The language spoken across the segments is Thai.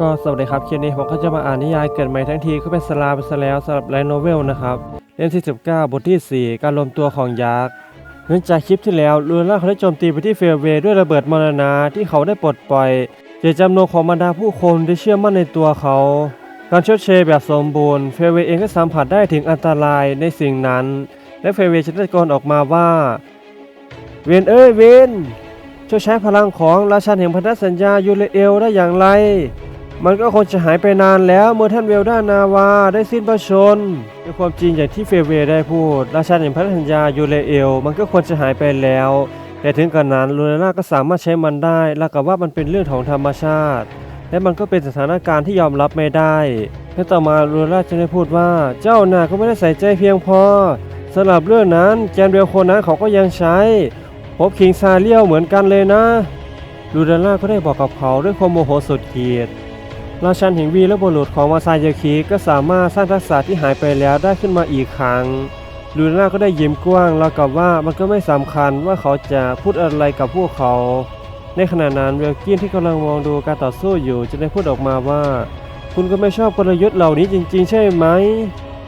ก็สวัสดีครับคลิปนี้ผมก็จะมาอ่านนิยายเกิดใหม่ทั้งทีก็เป็นสลาไปซะแล้วสำหรับไลโนเวลนะครับเล่มที่19 บทที่ 4 การรวมตัวของยักษ์เนื่องจากคลิปที่แล้วลูน่าเขาได้โจมตีไปที่เฟลเวย์ด้วยระเบิดมรณะที่เขาได้ปลดปล่อยเจตจำนวนของบรรดาผู้คนที่เชื่อมั่นในตัวเขา การชดเชยแบบสมบูรณ์เฟลเวย์เองก็สัมผัสได้ถึงอันตรายในสิ่งนั้น และเฟลเวย์จะได้ตะโกนออกมาว่า เวนเอ้ยเวนช่วยใช้พลังของราชันแห่งพันธสัญญายูเลเอลได้อย่างไร มันก็คงจะหายไปนานแล้วเมื่อท่านเวลด้านาวาได้สิ้นพระชนม์ในความจริงอย่างที่เฟเวได้พูด ราชันแห่งพันธสัญญายูเลเอล มันก็ควรจะหายไปแล้ว แต่ถึงกระนั้นลูนาน่าก็สามารถใช้มันได้แล้วกับว่ามันเป็นเรื่องของธรรมชาติ และมันก็เป็นสถานการณ์ที่ยอมรับไม่ได้และต่อมาลูนาน่าจะได้พูดว่าเจ้าน่ะก็ไม่ได้ใส่ใจเพียงพอสำหรับเรื่องนั้นแกนเวลคนนั้นเขาก็ยังใช้พบคิงซาเลียวเหมือนกันเลยนะลูดาน่าก็ได้บอกกับเขาด้วยความโมโหสุดขีด ราชันแห่งวีและบุรุษของมาซายาคิก็สามารถสร้างทักษะที่หายไปแล้วได้ขึ้นมาอีกครั้งลูน่าก็ได้ยิ้มกว้างแล้วกับว่ามันก็ไม่สำคัญว่าเขาจะพูดอะไรกับพวกเขา ในขณะนั้นเวลกินที่กำลังมองดูการต่อสู้อยู่จะได้พูดออกมาว่า คุณก็ไม่ชอบกลยุทธ์เหล่านี้จริง ๆ ใช่ไหม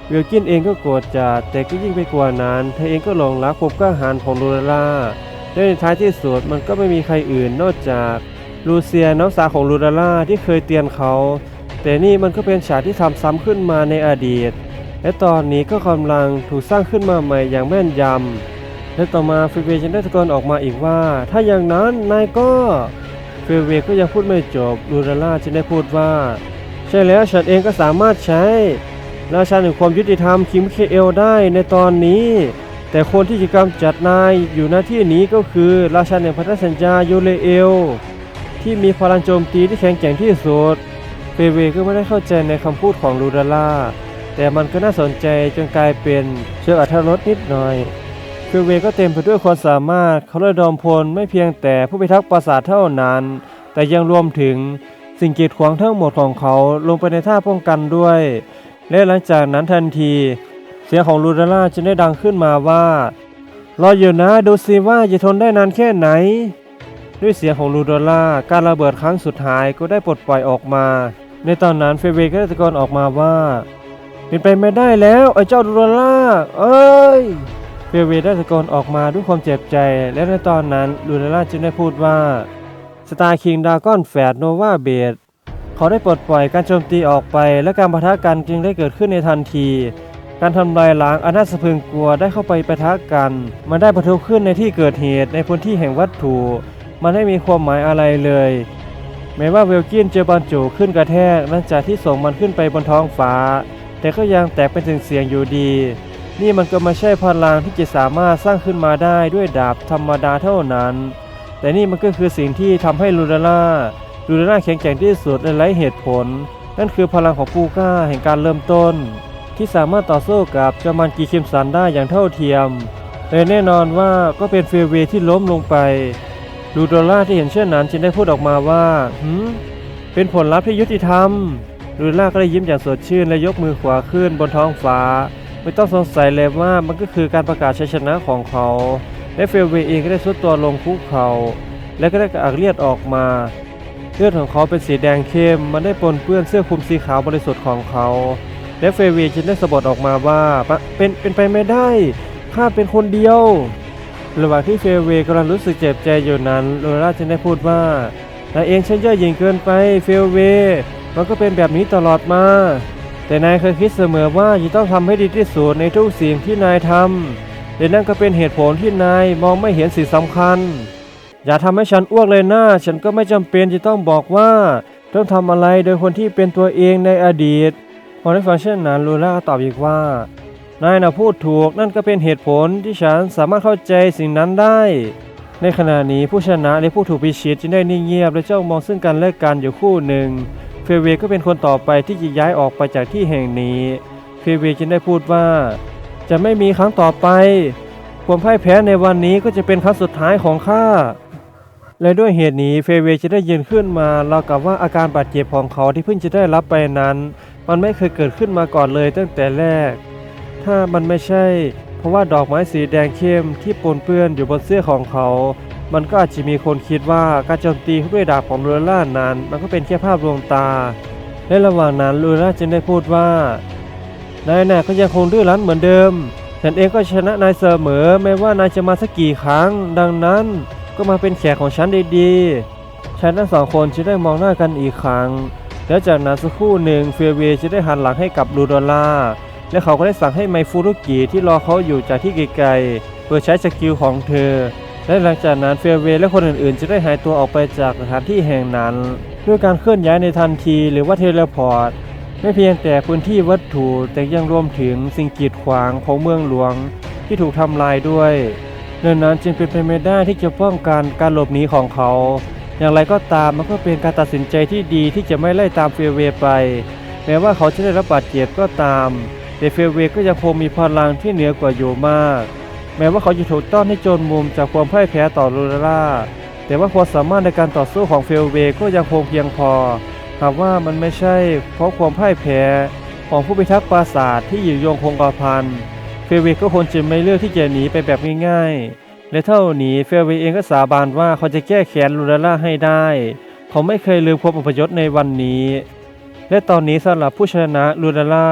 เวลกินเองก็โกรธจัดแต่ก็ยิ่งไปกว่านั้นเธอเองก็หลงรักคมก้าหาญของลูน่าและในท้ายที่สุดมันก็ไม่มีใครอื่นนอกจาก ลูเซียน้องสาวของลูดาล่าที่เคยเตือนเขา แต่นี่มันก็เป็นฉากที่ทำซ้ำขึ้นมาในอดีต และตอนนี้ก็กำลังถูกสร้างขึ้นมาใหม่อย่างแม่นยำและต่อมาฟิเวย์ยังได้ตะโกนออกมาอีกว่า ถ้าอย่างนั้นนายก็ฟิเวย์ก็ยังพูดไม่จบลูดาล่าจึงได้พูดว่า ใช่แล้วฉันเองก็สามารถใช้ราชาแห่งความยุติธรรมคิมเคเอลได้ในตอนนี้ แต่คนที่จะกำจัดนายอยู่หน้าที่นี้ก็คือ ราชาแห่งพันธสัญญายูเลเอล ที่มีพลังโจมตีที่แข็งแกร่งที่สุด เฟเวก็ไม่ได้เข้าใจในคำพูดของลูดาล่า แต่มันก็น่าสนใจจนกลายเป็นเชิงอัธรสนิดหน่อยเฟเวก็เต็มไปด้วยความสามารถเขาระดมพลไม่เพียงแต่ผู้พิทักษ์ปราสาทเท่านั้น แต่ยังรวมถึงสิ่งกีดขวางทั้งหมดของเขาลงไปในท่าป้องกันด้วย และหลังจากนั้นทันที เสียงของลูดาล่าจะได้ดังขึ้นมาว่ารออยู่นะดูสิว่าจะทนได้นานแค่ไหน ด้วยเสียงของลูดาล่าการระเบิดครั้งสุดท้ายก็ได้ปลดปล่อยออกมา ในตอนนั้นเฟเวก็ได้ตะโกนออกมาว่า เป็นไปไม่ได้แล้วไอ้เจ้าลูดาล่าเอ้ยเฟเวได้ตะโกนออกมาด้วยความเจ็บใจ และในตอนนั้นลูดาล่าจึงได้พูดว่าสตาร์คิงดากอนแฟดโนวาเบดเขาได้ปลดปล่อยการโจมตีออกไป และการปะทะกันจึงได้เกิดขึ้นในทันทีการทำลายล้างอนาสะพึงกลัวได้เข้าไปปะทะกัน มันได้ประทุขึ้นในที่เกิดเหตุในพื้นที่แห่งวัตถุ มันไม่มีความหมายอะไรเลย แม้ว่าเวลกินเจอบอลจูขึ้นกระแทกหลังจากที่ส่งมันขึ้นไปบนท้องฟ้า แต่ก็ยังแตกเป็นถึงเสียงอยู่ดี นี่มันก็ไม่ใช่พลังที่จะสามารถสร้างขึ้นมาได้ด้วยดาบธรรมดาเท่านั้น แต่นี่มันก็คือสิ่งที่ทำให้ลูดาล่าลูดาล่าแข็งแกร่งที่สุดและไร้เหตุผล นั่นคือพลังของปูก้าแห่งการเริ่มต้น ที่สามารถต่อสู้กับจามันกีคิมสันได้อย่างเท่าเทียมแต่แน่นอนว่าก็เป็นเฟเวที่ล้มลงไป ลูโดล่าที่เห็นเช่นนั้นจึงได้พูดออกมาว่าหืมเป็นผลลัพธ์ที่ยุติธรรมลูโดล่าก็ได้ยิ้มอย่างสดชื่นและยกมือขวาขึ้นบนท้องฟ้า ไม่ต้องสงสัยเลยว่ามันก็คือการประกาศชัยชนะของเขา และเฟลเวย์เองก็ได้สุดตัวลงคุกเขาและก็ได้กระอักเลือดออกมา เลือดของเขาเป็นสีแดงเข้ม มันได้ปนเปื้อนเสื้อคลุมสีขาวบริสุทธิ์ของเขา และเฟเวย์จึงได้สะบัดออกมาว่าเป็นเป็นไปไม่ได้ข้าเป็นคนเดียว ระหว่างที่เฟเวย์กำลังรู้สึกเจ็บใจอยู่นั้นโลล่าจึงได้พูดว่านายเองฉันเย่อหยิ่งเกินไปเฟเวย์มันก็เป็นแบบนี้ตลอดมา แต่นายเคยคิดเสมอว่าจะต้องทำให้ดีที่สุดในทุกสิ่งที่นายทำและนั่นก็เป็นเหตุผลที่นายมองไม่เห็นสิ่งสำคัญ อย่าทำให้ฉันอ้วกเลยนะฉันก็ไม่จำเป็นจะต้องบอกว่าต้องทำอะไรโดยคนที่เป็นตัวเองในอดีตพอได้ฟังเช่นนั้นลูล่าตอบอีกว่า นายนะพูดถูกนั่นก็เป็นเหตุผลที่ฉันสามารถเข้าใจสิ่งนั้นได้ ในขณะนี้ผู้ชนะและผู้ถูกพิชิตจึงได้นิ่งเงียบและเจ้องมองซึ่งกันและกันอยู่คู่หนึ่ง เฟเวก็เป็นคนต่อไปที่จะย้ายออกไปจากที่แห่งนี้ เฟเวจึงได้พูดว่า จะไม่มีครั้งต่อไปความพ่ายแพ้ในวันนี้ก็จะเป็นครั้งสุดท้ายของข้าและด้วยเหตุนี้เฟเวจะได้ยืนขึ้นมาเรากับว่าอาการบาดเจ็บของเขาที่เพิ่งจะได้รับไปนั้น มันไม่เคยเกิดขึ้นมาก่อนเลยตั้งแต่แรก ถ้ามันไม่ใช่ เพราะว่าดอกไม้สีแดงเข้มที่ปนเปื้อนอยู่บนเสื้อของเขา มันก็อาจจะมีคนคิดว่าการโจมตีด้วยดาบของลูล่านั้น มันก็เป็นแค่ภาพลวงตา และระหว่างนั้นลูล่าจึงได้พูดว่านายน่ะก็ยังคงดื้อรั้นเหมือนเดิม ฉันเองก็ชนะนายเสมอไม่ว่านายจะมาสักกี่ครั้ง ดังนั้นก็มาเป็นแขกของฉันดีๆ ฉันทั้งสองคนจะได้มองหน้ากันอีกครั้ง แล้วจากนั้นสักครู่หนึ่งเฟียเวจะได้หันหลังให้กับลูดอลล่า และเขาก็ได้สั่งให้ไมฟูรุกิที่รอเขาอยู่จากที่ไกลๆเพื่อใช้สกิลของเธอ และหลังจากนั้นเฟียเวและคนอื่นๆ จะได้หายตัวออกไปจากสถานที่แห่งนั้น ด้วยการเคลื่อนย้ายในทันทีหรือว่าเทเลพอร์ตไม่เพียงแต่พื้นที่วัตถุแต่ยังรวมถึงสิ่งกีดขวางของเมืองหลวงที่ถูกทำลายด้วยดังนั้นจึงเป็นไปไม่ได้ที่จะป้องกันการหลบหนีของเขา อย่างไรก็ตามมันก็เป็นการตัดสินใจที่ดีที่จะไม่ไล่ตามเฟียเวไป แม้ว่าเขาจะได้รับบาดเจ็บก็ตาม แต่เฟเวก็ยังคงมีพลังที่เหนือกว่าอยู่มาก แม้ว่าเขาจะถูกต้อนให้โจรมุมจากความพ่ายแพ้ต่อลูลาล่าแต่ว่าความสามารถในการต่อสู้ของเฟลเวก็ยังคงเพียงพอ หากว่ามันไม่ใช่เพราะความพ่ายแพ้ของผู้พิทักษ์ปราสาทที่อยู่ยงคงกระพัน เฟลเวก็คงจะไม่เลือกที่จะหนีไปแบบง่ายๆ และเท่านี้เฟลเวเองก็สาบานว่าเขาจะแก้แค้นลูลาล่าให้ได้ เขาไม่เคยลืมความอพยพในวันนี้ และตอนนี้สำหรับผู้ชนะลูลาล่า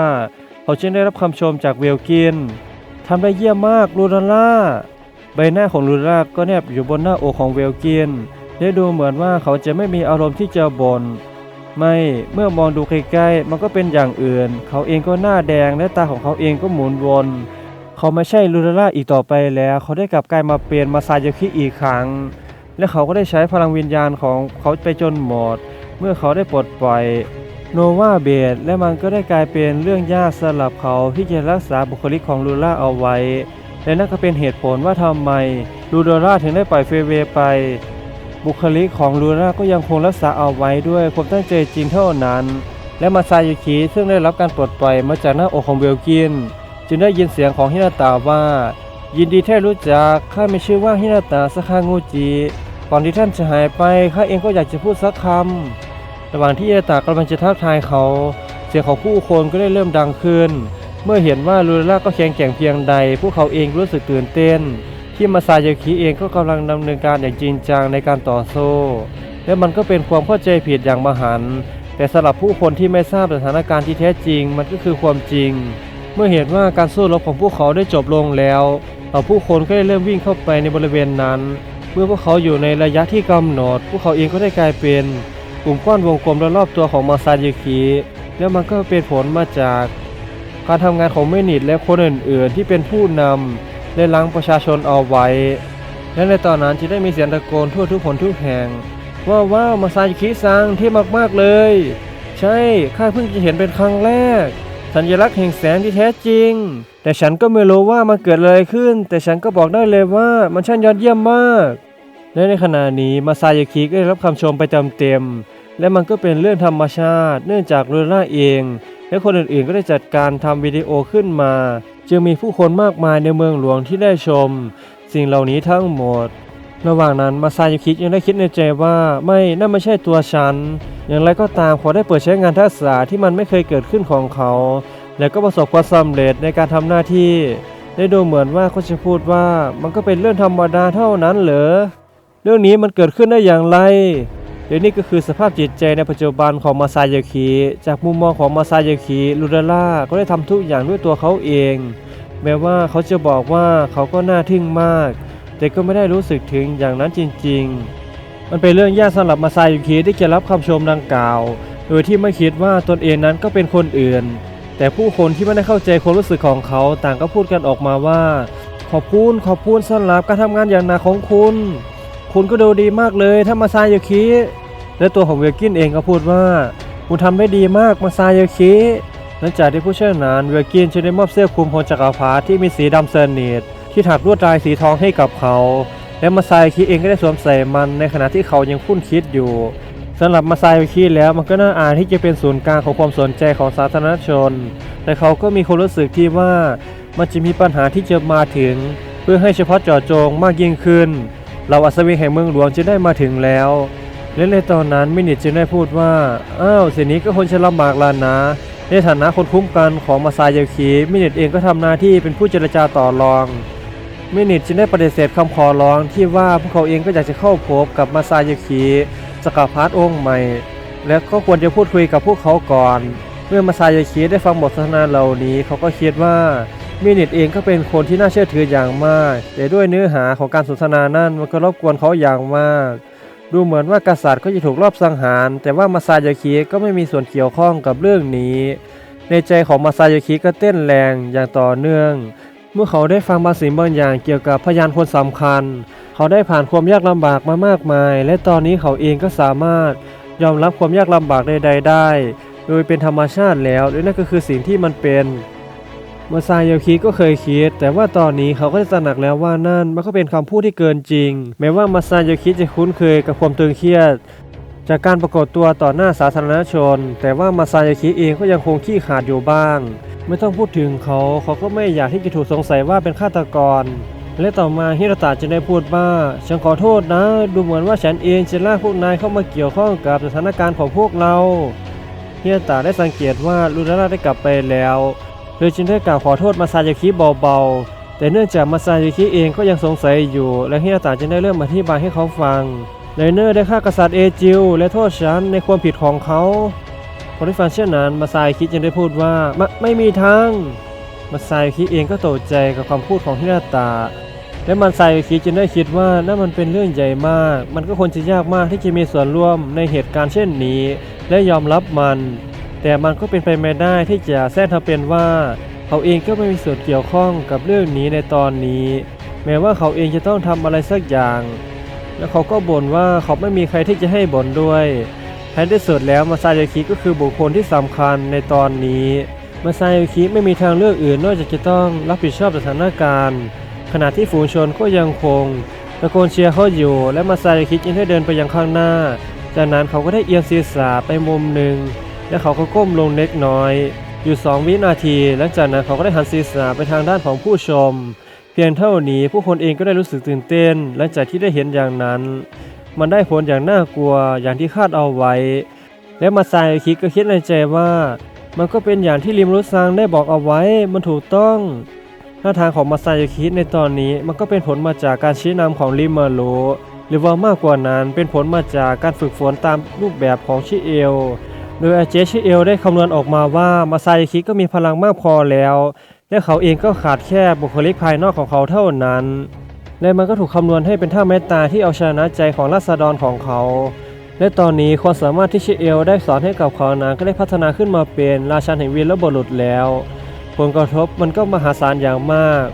เขาจึงได้รับคำชมจากเวลกินทำได้เยี่ยมมากลูลาล่าใบหน้าของลูลาล่าก็แนบอยู่บนหน้าอกของเวลกินและดูเหมือนว่าเขาจะไม่มีอารมณ์ที่จะบน่นไม่เมื่อมองดูใกล้ๆมันก็เป็นอย่างอื่น เขาเองก็หน้าแดงและตาของเขาเองก็หมุนวนเขาไม่ใช่ลูลาล่าอีกต่อไปแล้ว เขาได้กลับกลายมาเป็นมาซายาคิอีกครั้ง และเขาก็ได้ใช้พลังวิญญาณของเขาไปจนหมด เมื่อเขาได้ปลดปล่อย โนวาเบดและมันก็ได้กลายเป็นเรื่องยากสำหรับเขาที่จะรักษาบุคลิกของลูล่าเอาไว้ และนั่นก็เป็นเหตุผลว่าทำไมลูโดร่าถึงได้ปล่อยเฟเวไป บุคลิกของลูน่าก็ยังคงรักษาเอาไว้ด้วยความตั้งใจจริงเท่านั้น และมาซายุคิซึ่งได้รับการปลดปล่อยมาจากหน้าอกของเวลกิน จึงได้ยินเสียงของฮินาตาว่า ยินดีที่รู้จักข้ามีชื่อว่าฮินาตาสคางูจิก่อนที่ท่านจะหายไปข้าเองก็อยากจะพูดสักคำ ระหว่างที่ฮินาตากำลังจะทักทายเขา เสียงของผู้คนก็ได้เริ่มดังขึ้น เมื่อเห็นว่าลูล่าก็แข็งแกร่งเพียงใด พวกเขาเองรู้สึกตื่นเต้น ที่มาซายาคิเองก็กำลังดำเนินการอย่างจริงจังในการต่อสู้และมันก็เป็นความเข้าใจผิดอย่างมหันแต่สำหรับผู้คนที่ไม่ทราบสถานการณ์ที่แท้จริงมันก็คือความจริง เมื่อเห็นว่าการสู้รบของพวกเขาได้จบลงแล้วเหล่าผู้คนก็ได้เริ่มวิ่งเข้าไปในบริเวณนั้น เมื่อพวกเขาอยู่ในระยะที่กำหนด พวกเขาเองก็ได้กลายเป็น กลุ่มก้อนวงกลมรอบตัวของมาซายาคิและมันก็เป็นผลมาจากการทำงานของเมนิดและคนอื่นๆ ที่เป็นผู้นำได้ล้างประชาชนเอาไว้ และในตอนนั้นจะได้มีเสียงตะโกนทั่วทุกคนทุกแห่ง ว่าว้าวมาซาจิคิซังที่มากๆเลย ใช่ข้าเพิ่งจะเห็นเป็นครั้งแรก สัญลักษณ์แห่งแสงที่แท้จริง แต่ฉันก็ไม่รู้ว่ามันเกิดอะไรขึ้น แต่ฉันก็บอกได้เลยว่ามันช่างยอดเยี่ยมมาก และในขณะนี้มาซายาคิก็ได้รับคำชมไปเต็มๆและมันก็เป็นเรื่องธรรมชาติ เนื่องจากลูน่าเอง และคนอื่นๆก็ได้จัดการทำวิดีโอขึ้นมา จึงมีผู้คนมากมายในเมืองหลวงที่ได้ชม สิ่งเหล่านี้ทั้งหมด ระหว่างนั้นมาซายาคิยังได้คิดในใจว่าไม่นั่นไม่ใช่ตัวฉัน อย่างไรก็ตามขาได้เปิดใช้งานทักษะที่มันไม่เคยเกิดขึ้นของเขา และก็ประสบความสำเร็จในการทำหน้าที่ได้ดูเหมือนว่าเขาจะพูดว่ามันก็เป็นเรื่องธรรมดาเท่านั้นเหรอ เรื่องนี้มันเกิดขึ้นได้อย่างไรและนี่ก็คือสภาพจิตใจในปัจจุบันของมาซายาคิจากมุมมองของมาซายาคิลูดาล่าก็ได้ทำทุกอย่างด้วยตัวเขาเอง แม้ว่าเขาจะบอกว่าเขาก็น่าทึ่งมาก แต่ก็ไม่ได้รู้สึกถึงอย่างนั้นจริง ๆ มันเป็นเรื่องยากสำหรับมาซายาคิที่จะรับคำชมดังกล่าว โดยที่ไม่คิดว่าตนเองนั้นก็เป็นคนอื่น แต่ผู้คนที่ไม่ได้เข้าใจความรู้สึกของเขาต่างก็พูดกันออกมาว่า ขอบคุณขอบคุณสำหรับการทำงานอย่างหนักของคุณ คุณก็ดูดีมากเลยถ้ามาซายาคิและตัวของเวลกินเองก็พูดว่า คุณทำได้ดีมากมาซายาคิหลังจากที่ผู้เชี่ยวชาญเวลกินจะได้มอบเสื้อคลุมของจักรพรรดิที่มีสีดำเซอร์เนตที่ถักลวดลายสีทองให้กับเขา และมาซายาคิเองก็ได้สวมใส่มันในขณะที่เขายังคุ้นคิดอยู่สำหรับมาซายาคิแล้วมันก็น่าอายที่จะเป็นศูนย์กลางของความสนใจของสาธารณชน แต่เขาก็มีความรู้สึกที่ว่ามันจะมีปัญหาที่จะมาถึง เพื่อให้เฉพาะเจาะจงมากยิ่งขึ้น เราอัศวินแห่งเมืองหลวงจะได้มาถึงแล้ว และในตอนนั้นมินิจึงได้พูดว่า อ้าวสิ่งนี้ก็คนจะลำบากล้วนะ ในฐานะคนคุ้มกันของมาซายาคิมินิเองก็ทำหน้าที่เป็นผู้เจรจาต่อรอง มินิจึงได้ปฏิเสธคำขอร้องที่ว่าพวกเขาเองก็อยากจะเข้าพบกับมาซายาคิจักรพรรดิองค์ใหม่ และก็ควรจะพูดคุยกับพวกเขาก่อน เมื่อมาซายาคิได้ฟังบทสนทนาเหล่านี้เขาก็คิดว่า มินิทเองก็เป็นคนที่น่าเชื่อถืออย่างมาก แต่ด้วยเนื้อหาของการสนทนานั้นมันก็รบกวนเขาอย่างมาก ดูเหมือนว่ากษัตริย์ก็จะถูกลอบสังหาร แต่ว่ามาซายาคิก็ไม่มีส่วนเกี่ยวข้องกับเรื่องนี้ ในใจของมาซายาคิก็เต้นแรงอย่างต่อเนื่อง เมื่อเขาได้ฟังบางสิ่งบางอย่างเกี่ยวกับพยานคนสำคัญ เขาได้ผ่านความยากลำบากมามากมาย และตอนนี้เขาเองก็สามารถยอมรับความยากลำบากใดๆได้ โดยเป็นธรรมชาติแล้วและนั่นก็คือสิ่งที่มันเป็น มาซายาคิก็เคยคิด แต่ว่าตอนนี้เขาก็ได้ตระหนักแล้วว่านั่นมันก็เป็นคำพูดที่เกินจริง แม้ว่ามาซายาคิจะคุ้นเคยกับความตึงเครียด จากการปรากฏตัวต่อหน้าสาธารณชน แต่ว่ามาซายาคิเองก็ยังคงขี้ขาดอยู่บ้าง ไม่ต้องพูดถึงเขาเขาก็ไม่อยากที่จะถูกสงสัยว่าเป็นฆาตกร และต่อมาฮิรตะจะได้พูดว่าฉันขอโทษนะ ดูเหมือนว่าฉันเองจะลากพวกนายเข้ามาเกี่ยวข้องกับสถานการณ์ของพวกเราฮิรตะได้สังเกตว่าลูนาราได้กลับไปแล้ว เลยจึงได้กล่าวขอโทษมาซายาคิเบาๆ แต่เนื่องจากมาซายาคิเองก็ยังสงสัยอยู่ และฮิรตะจึงได้เริ่มอธิบายให้เขาฟังไลเนอร์ได้ฆ่ากษัตริย์เอจิลและโทษฉันในความผิดของเขาพอได้ฟังเช่นนั้นมาซายคิจึงได้พูดว่าไม่ไม่มีทางมาซายคิเองก็ตกใจกับคำพูดของฮิราตาและมันซคิจึงได้คิดว่านั่นมันเป็นเรื่องใหญ่มาก มันก็ควรจะยากมากที่จะมีส่วนร่วมในเหตุการณ์เช่นนี้ และยอมรับมัน แต่มันก็เป็นไปไม่ได้ที่จะแทรกทำเป็นว่า เขาเองก็ไม่มีส่วนเกี่ยวข้องกับเรื่องนี้ในตอนนี้ แม้ว่าเขาเองจะต้องทำอะไรสักอย่าง และเขาก็บ่นว่าเขาไม่มีใครที่จะให้บ่นด้วยท้ายที่สุดแล้วมาซายาคิก็คือบุคคลที่สำคัญในตอนนี้มาซายาคิไม่มีทางเลือกอื่นนอกจากจะต้องรับผิดชอบสถานการณ์ ขณะที่ฝูงชนก็ยังคงตะโกนเชียร์เขาอยู่ และมาซายาคิจึงได้เดินไปยังข้างหน้า จากนั้นเขาก็ได้เอียงศีรษะไปมุมหนึ่ง และเขาก็ก้มลงเล็กน้อย อยู่สองวินาที หลังจากนั้นเขาก็ได้หันศีรษะไปทางด้านของผู้ชม เพียงเท่านี้ผู้คนเองก็ได้รู้สึกตื่นเต้น หลังจากที่ได้เห็นอย่างนั้น มันได้ผลอย่างน่ากลัวอย่างที่คาดเอาไว้ และมาซายคิดก็คิดในใจว่า มันก็เป็นอย่างที่ริมรุซังได้บอกเอาไว้มันถูกต้องท่าทางของมาซายคิในตอนนี้มันก็เป็นผลมาจากการชี้นำของริมาโรหรือว่ามากกว่านั้นเป็นผลมาจากการฝึกฝนตามรูปแบบของชิเอล โดยอาเจชิเอลได้คำนวณออกมาว่ามาไซคิก็มีพลังมากพอแล้ว และเขาเองก็ขาดแค่บุคลิกภายนอกของเขาเท่านั้น และมันก็ถูกคำนวณให้เป็นท่าแม้ตาที่เอาชนะใจของราษฎรของเขา และตอนนี้ความสามารถที่เชเอลได้สอนให้กับเขานั้นก็ได้พัฒนาขึ้นมาเป็นราชันแห่งวีรบุรุษแล้ว ผลกระทบมันก็มหาศาลอย่างมาก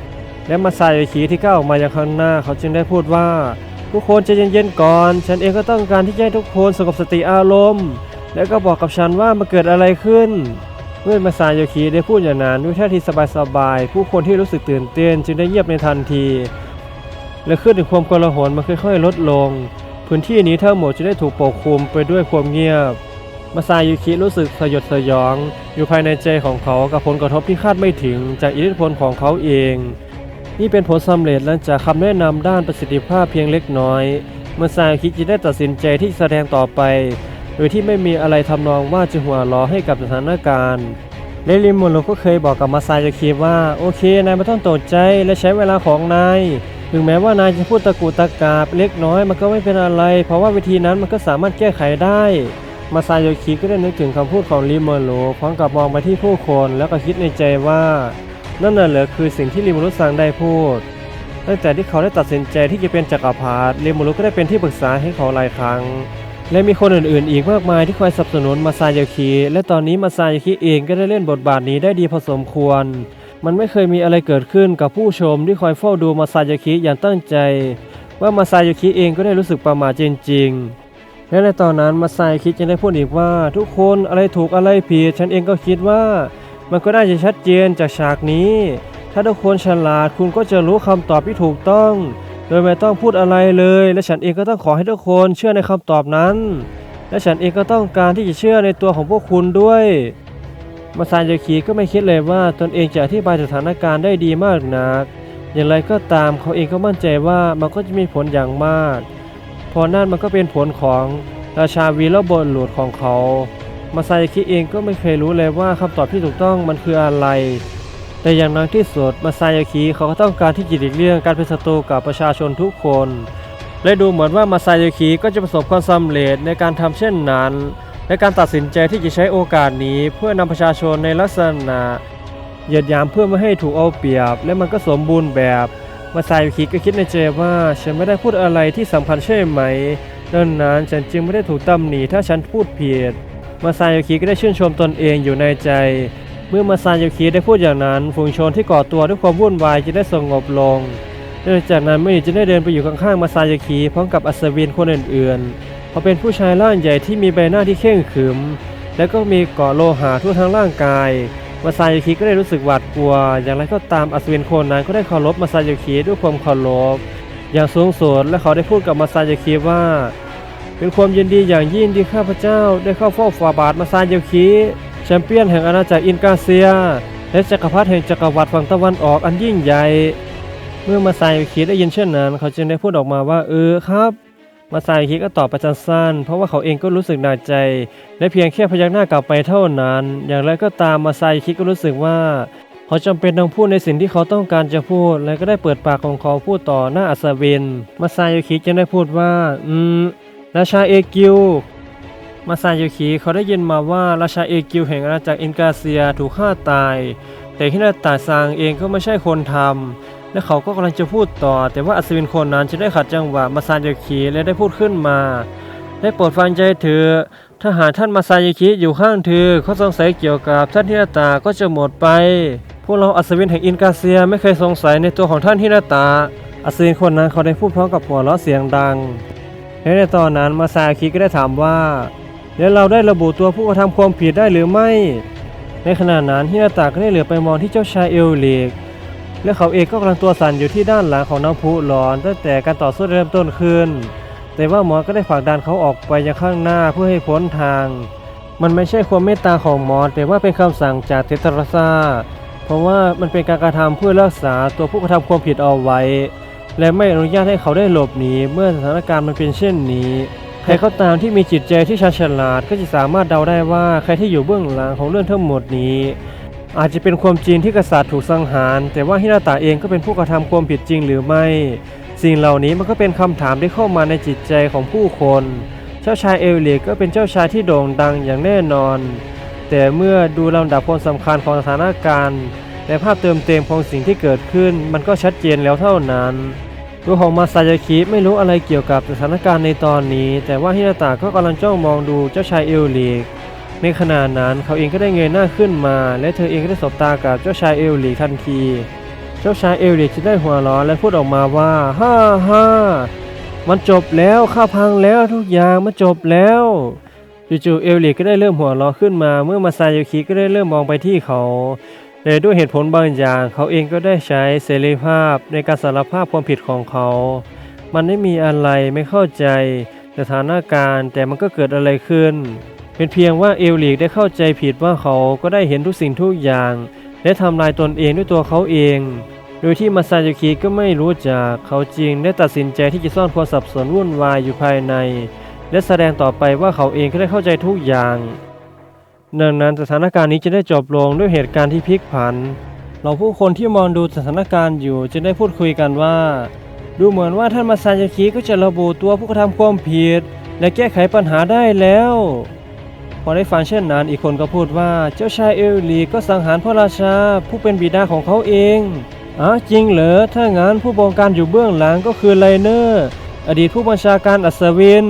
และมาไซคิที่ก้าวออกมาจากข้างหน้าเขาจึงได้พูดว่าทุกคนใจะเย็นๆก่อน ฉันเองก็ต้องการที่จะให้ทุกคนสงบสติอารมณ์ และก็บอกกับฉันว่ามันเกิดอะไรขึ้น เมื่อมาซาโยคิได้พูดอย่างนั้นด้วยท่าทีสบายๆ ผู้คนที่รู้สึกตื่นเต้นจึงได้เงียบในทันที และขึ้นถึงความกลาหลมันค่อยๆ ลดลง พื้นที่นี้ทั้งหมดจะได้ถูกปกคลุมไปด้วยความเงียบ มาซายุคิรู้สึกสยดสยอง อยู่ภายในใจของเขากับผลกระทบที่คาดไม่ถึงจากอิทธิพลของเขาเอง นี่เป็นผลสำเร็จหลังจากคำแนะนำด้านประสิทธิภาพเพียงเล็กน้อยมาซายุคิจึงได้ตัดสินใจที่แสดงต่อไป โดยที่ไม่มีอะไรทำนองว่าจะหัวล้อให้กับสถานการณ์เลลิมโมโรก็เคยบอกกับมาซายาคิว่าโอเคนายไม่ต้องตกใจและใช้เวลาของนายถึงแม้ว่านายจะพูดตะกุตะกาบเล็กน้อยมันก็ไม่เป็นอะไร เพราะว่าวิธีนั้นมันก็สามารถแก้ไขได้ มาซายาคิก็ได้นึกถึงคำพูดของลิมโมโรพร้อมกับมองไปที่ผู้คนแล้วก็คิดในใจว่า นั่นน่ะเหรอคือสิ่งที่ลิมโมโรซังได้พูดตั้งแต่ที่เขาได้ตัดสินใจที่จะเป็นจักรพรรดิลิมโมโรก็ได้เป็นที่ปรึกษาให้เขาหลายครั้ง และมีคนอื่นๆ อีกมากมายที่คอยสนับสนุนมาซายาคิและตอนนี้มาซายาคิเองก็ได้เล่นบทบาทนี้ได้ดีพอสมควร มันไม่เคยมีอะไรเกิดขึ้นกับผู้ชมที่คอยเฝ้าดูมาซายาคิอย่างตั้งใจ ว่ามาซายาคิเองก็ได้รู้สึกประหม่าจริง ๆ และในตอนนั้นมาซายาคิจึงได้พูดอีกว่า ทุกคนอะไรถูกอะไรผิดฉันเองก็คิดว่า มันก็น่าจะชัดเจนจากฉากนี้ ถ้าทุกคนฉลาดคุณก็จะรู้คำตอบที่ถูกต้อง โดยไม่ต้องพูดอะไรเลย และฉันเองก็ต้องขอให้ทุกคนเชื่อในคำตอบนั้น และฉันเองก็ต้องการที่จะเชื่อในตัวของพวกคุณด้วยมาซานยคิก็ไม่คิดเลยว่าตนเองจะอธิบายสถานการณ์ได้ดีมากนัก อย่างไรก็ตามเขาเองก็มั่นใจว่ามันก็จะมีผลอย่างมาก พอนั่นมันก็เป็นผลของราชาวีรบนหลุดของเขา มาซายคิเองก็ไม่เคยรู้เลยว่าคำตอบที่ถูกต้องมันคืออะไร แต่อย่างน้อยที่สุดมาซายาคิเขาก็ต้องการที่จะหลีกเลี่ยงการเป็นศัตรูกับประชาชนทุกคน และดูเหมือนว่ามาซายาคิก็จะประสบความสำเร็จในการทำเช่นนั้น และการตัดสินใจที่จะใช้โอกาสนี้เพื่อนำประชาชนในลักษณะเหยียดยามเพื่อไม่ให้ถูกเอาเปรียบ และมันก็สมบูรณ์แบบมาซายาคิก็คิดในใจว่าฉันไม่ได้พูดอะไรที่สำคัญใช่ไหมดังนั้นฉันจึงไม่ได้ถูกตำหนิถ้าฉันพูดผิดมาซายาคิก็ได้ชื่นชมตนเองอยู่ในใจ เมื่อมาซายคิได้พูดอย่างนั้นฝูงชนที่ก่อตัวด้วยความวุ่นวายจะได้สงบลงเนื่องจากนั้นไม่จะได้เดินไปอยู่ข้างๆมาซายาคิพร้อมกับอัศวินคนอื่นๆเขาเป็นผู้ชายร่างใหญ่ที่มีใบหน้าที่เข่งขึม และก็มีเกาะโลหะทั่วทั้งร่างกาย มาซายาคิก็ได้รู้สึกหวาดกลัว อย่างไรก็ตามอัศวินคนนั้นก็ได้เคารพมาซายาคิด้วยความเคารพอย่างสูงสุดและเขาได้พูดกับมาซายาคิว่า เป็นความยินดีอย่างยิ่งที่ข้าพเจ้าได้เข้าเฝ้าฝ่าบาทมาซายาคิ แชมเปี้ยนแห่งอาณาจักรอินกาเซีย และจักรพรรดิแห่งจักรวรรดิฝั่งตะวันออกอันยิ่งใหญ่ เมื่อมาซายาคิได้ยินเช่นนั้น เขาจึงได้พูดออกมาว่าเออครับ มาซายาคิก็ตอบไปสั้นเพราะว่าเขาเองก็รู้สึกหนักใจ และเพียงแค่พยักหน้ากลับไปเท่านั้น อย่างไรก็ตามมาซายาคิก็รู้สึกว่า เขาจำเป็นต้องพูดในสิ่งที่เขาต้องการจะพูด และก็ได้เปิดปากของเขาพูดต่อหน้าอัศวิน มาซายาคิจึงได้พูดว่า อืมราชาเอกิว มาซายคิเขาได้ยินมาว่าราชาเอกิวแห่งอาณาจักรอินกาเซียถูกฆ่าตาย แต่ฮินาตาซางเองก็ไม่ใช่คนทำและเขาก็กำลังจะพูดต่อ แต่ว่าอัศวินคนนั้นจะได้ขัดจังหวะมาซายคิและได้พูดขึ้นมา ได้โปรดฟังใจเถอะถ้าหากท่านมาซายคิอยู่ข้างเธอเขาสงสัยเกี่ยวกับท่านฮินาตาก็จะหมดไป พวกเราอัศวินแห่งอินกาเซียไม่เคยสงสัยในตัวของท่านฮินาตาอัศวินคนนั้นเขาได้พูดพร้อมกับหัวเราะเสียงดังและในตอนนั้นมาซาคิก็ได้ถามว่า แล้วเราได้ระบุตัวผู้กระทำความผิดได้หรือไม่ ในขณะนั้นฮินาตาก็ได้เหลือไปมองที่เจ้าชายเอลเลกและเขาเองก็กำลังตัวสั่นอยู่ที่ด้านหลังของน้ำพุร้อนตั้งแต่การต่อสู้เริ่มต้นขึ้น แต่ว่าหมอก็ได้ผลักดันเขาออกไปยังข้างหน้าเพื่อให้พ้นทาง มันไม่ใช่ความเมตตาของหมอแต่ว่าเป็นคำสั่งจากเทตราซาเพราะว่ามันเป็นการกระทำเพื่อรักษาตัวผู้กระทำความผิดเอาไว้ และไม่อนุญาตให้เขาได้หลบหนีเมื่อสถานการณ์มันเป็นเช่นนี้ ใครก็ตามที่มีจิตใจที่ชาญฉลาดก็จะสามารถเดาได้ว่าใครที่อยู่เบื้องหลังของเรื่องทั้งหมดนี้ อาจจะเป็นความจริงที่กษัตริย์ถูกสังหาร แต่ว่าฮินาตาเองก็เป็นผู้กระทำความผิดจริงหรือไม่ สิ่งเหล่านี้มันก็เป็นคำถามที่เข้ามาในจิตใจของผู้คน เจ้าชายเอลเลียก็เป็นเจ้าชายที่โด่งดังอย่างแน่นอน แต่เมื่อดูลำดับความสำคัญของสถานการณ์และภาพเติมเต็มของสิ่งที่เกิดขึ้น มันก็ชัดเจนแล้วเท่านั้น ตัวของมาซายาคิไม่รู้อะไรเกี่ยวกับสถานการณ์ในตอนนี้ แต่ว่าฮินาตะก็กำลังจ้องมองดูเจ้าชายเอลลีกในขณะนั้นเขาเองก็ได้เงยหน้าขึ้นมา และเธอเองก็ได้สบตากับเจ้าชายเอลลีกทันที เจ้าชายเอลลีกจึงได้หัวเราะและพูดออกมาว่าฮ่าฮ่ามันจบแล้วข้าพังแล้วทุกอย่างมันจบแล้วจู่ๆเอลลีกก็ได้เริ่มหัวเราะขึ้นมา เมื่อมาซายาคิก็ได้เริ่มมองไปที่เขา แต่ด้วยเหตุผลบางอย่างเขาเองก็ได้ใช้เสรีภาพในการสารภาพความผิดของเขา มันไม่มีอะไรไม่เข้าใจสถานการณ์แต่มันก็เกิดอะไรขึ้น เป็นเพียงว่าเอลลีกได้เข้าใจผิดว่าเขาก็ได้เห็นทุกสิ่งทุกอย่าง และทำลายตนเองด้วยตัวเขาเอง โดยที่มาซายาคิก็ไม่รู้จักเขาจริงได้ตัดสินใจที่จะซ่อนความสับสนวุ่นวายอยู่ภายใน และแสดงต่อไปว่าเขาเองก็ได้เข้าใจทุกอย่าง ดังนั้นสถานการณ์นี้จะได้จบลงด้วยเหตุการณ์ที่พลิกผัน เราผู้คนที่มองดูสถานการณ์อยู่จึงได้พูดคุยกันว่า ดูเหมือนว่าท่านมาซายาคิก็จะระบุตัวผู้กระทำความผิด และแก้ไขปัญหาได้แล้ว พอได้ฟังเช่นนั้นอีกคนก็พูดว่าเจ้าชายเอลลีก็สังหารพระราชาผู้เป็นบิดาของเขาเองอ๋อจริงเหรอถ้างั้นผู้บงการอยู่เบื้องหลังก็คือไลเนอร์ อดีตผู้บัญชาการอัศวิน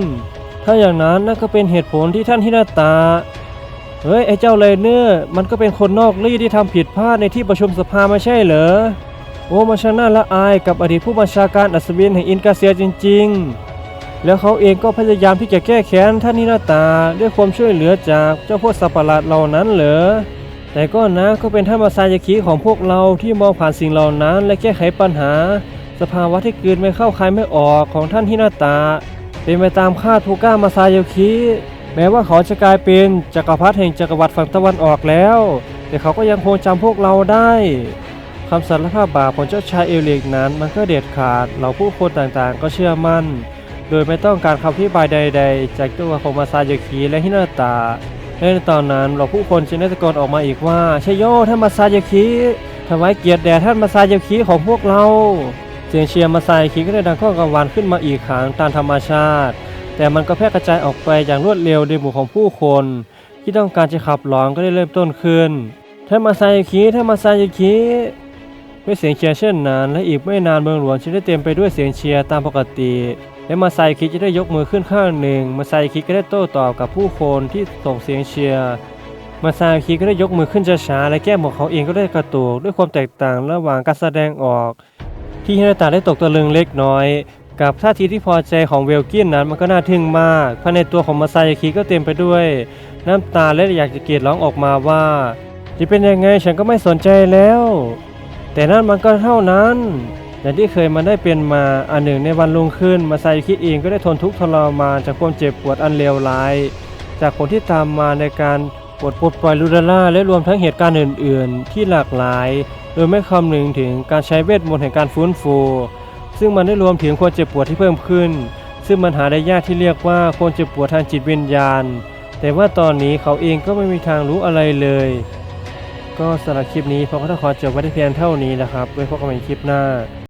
ถ้าอย่างนั้นนั่นก็เป็นเหตุผลที่ท่านฮินาตา เฮ้ย ไอ้เจ้าไลเนอร์มันก็เป็นคนนอกลี่ที่ทำผิดพลาดในที่ประชุมสภาไม่ใช่เหรอ โอ้มันช่างน่าละอายกับอดีตผู้บัญชาการอัศวินแห่งอินกาเซียจริง ๆ แล้วเขาเองก็พยายามที่จะแก้แค้นท่านนินาตาด้วยความช่วยเหลือจากเจ้าพวกสัประหลาดเหล่านั้นเหรอ แต่ก็นะก็เป็นท่านมาซายาคิของพวกเราที่มองผ่านสิ่งเหล่านั้น และแก้ไขปัญหา สภาวะที่กลืนไม่เข้าคายไม่ออกของท่านฮินาตาเป็นไปตามคาดทูก้ามาซายาคิ แม้ว่าเขาจะกลายเป็นจักรพรรดิแห่งจักรวรรดิฝั่งตะวันออกแล้ว แต่เขาก็ยังคงจำพวกเราได้คำสารภาพบาปของเจ้าชายเอลเล็กนั้นมันก็เด็ดขาด เหล่าผู้คนต่างๆ ก็เชื่อมั่น โดยไม่ต้องการคำอธิบายใด ๆ จากตัวของมาซายาคิและฮินาตะและในตอนนั้นเหล่าผู้คนจึงได้ตะโกนออกมาอีกว่าชโยท่านมาซายคิถวายเกียรติแด่ท่านมาซายคิของพวกเราเสียงเชียร์มาซายคิก็ได้ดังข้อกังวานขึ้นมาอีกครั้งตามธรรมชาติ แต่มันก็แพร่กระจายออกไปอย่างรวดเร็วในหมู่ของผู้คน ที่ต้องการจะขับร้องก็ได้เริ่มต้นขึ้นท่านมาซายาคิท่านมาซายาคิด้วยเสียงเชียร์เช่นนั้นและอีกไม่นานเมืองหลวงจะได้เต็มไปด้วยเสียงเชียร์ตามปกติ และมาซายาคิจะได้ยกมือขึ้นข้างหนึ่ง มาซายาคิก็ได้โต้ตอบกับผู้คนที่ส่งเสียงเชียร์มาซาคิก็ได้ยกมือขึ้นช้าๆและแก้มของเขาเองก็ได้กระตุกด้วยความแตกต่างระหว่างการแสดงออก ที่ฮินาตาได้ตกตะลึงเล็กน้อย กับท่าทีที่พอใจของเวลกินนั้นมันก็น่าทึ่งมากภายในตัวของมาซายาคิก็เต็มไปด้วย น้ำตาและอยากจะกรีดร้องออกมาว่า จะเป็นยังไงฉันก็ไม่สนใจแล้ว แต่นั่นมันก็เท่านั้นอย่างที่เคยมาได้เป็นมาอันหนึ่งในวันรุ่งขึ้น มาซายาคิเองก็ได้ทนทุกข์ทรมานจากความเจ็บปวดอันเลวร้าย จากผลที่ตามมาในการปลดปลดปล่อยลูดาล่าและรวมทั้งเหตุการณ์อื่น ๆ ที่หลากหลาย โดยไม่คำนึงถึงการใช้เวทมนต์แห่งการฟื้นฟู ซึ่งมันได้รวมถึงความเจ็บปวดที่เพิ่มขึ้น ซึ่งมันหาได้ยากที่เรียกว่าความเจ็บปวดทางจิตวิญญาณ แต่ว่าตอนนี้เขาเองก็ไม่มีทางรู้อะไรเลย ก็สำหรับคลิปนี้ผมก็ต้องขอจบไว้ที่เพียงเท่านี้นะครับไว้พบกันใหม่คลิปหน้า